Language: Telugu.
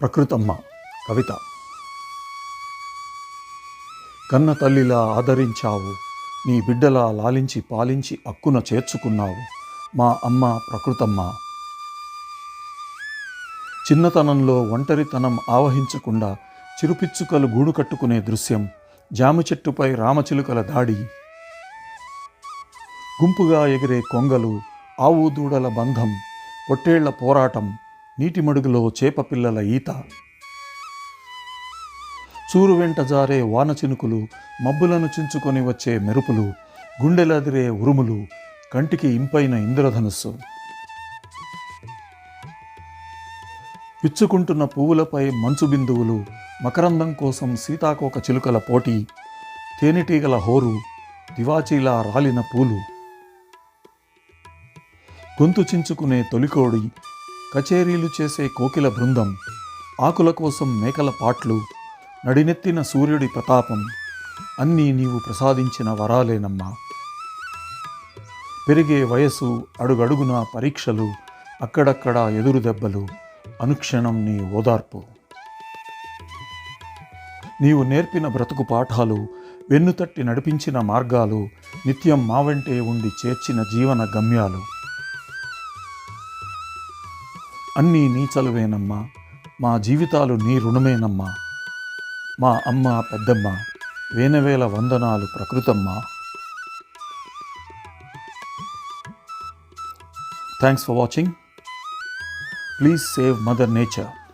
ప్రకృతమ్మ కవిత. కన్న తల్లిలా ఆదరించావు నీ బిడ్డలా లాలించి పాలించి అక్కున చేర్చుకున్నావు మా అమ్మ ప్రకృతమ్మ. చిన్నతనంలో ఒంటరితనం ఆవహించకుండా చిరుపిచ్చుకలు గూడు కట్టుకునే దృశ్యం జామ చెట్టుపై రామచిలుకల దాడి. గుంపుగా ఎగిరే కొంగలు ఆవు దూడల బంధం పొట్టేళ్ళ పోరాటం నీటి మడుగులో చేప పిల్లల ఈత. చూరు వెంట జారే వాన చినుకులు మబ్బులను చించుకొని వచ్చే మెరుపులు గుండెలదిరే ఉరుములు కంటికి ఇంపైన ఇంద్రధనుస్సు. పిచ్చుకుంటున్న పువ్వులపై మంచు బిందువులు మకరందం కోసం సీతాకోక చిలుకల పోటీ తేనెటీగల హోరు దివాచీలా రాలిన పూలు. గొంతు చించుకునే తొలికోడి కచేరీలు చేసే కోకిల బృందం ఆకుల కోసం మేకల పాట్లు నడినెత్తిన సూర్యుడి ప్రతాపం అన్నీ నీవు ప్రసాదించిన వరాలేనమ్మా. పెరిగే వయసు అడుగడుగున పరీక్షలు అక్కడక్కడ ఎదురు దెబ్బలు అనుక్షణం నీ ఓదార్పు. నీవు నేర్పిన బ్రతుకు పాఠాలు వెన్నుతట్టి నడిపించిన మార్గాలు నిత్యం మా వెంటే ఉండి చేర్చిన జీవన గమ్యాలు. అన్నీ నీ చలువేనమ్మా. మా జీవితాలు నీ రుణమేనమ్మా. మా అమ్మ పెద్దమ్మ వేనవేల వందనాలు ప్రకృతమ్మ. Thanks for watching please save mother nature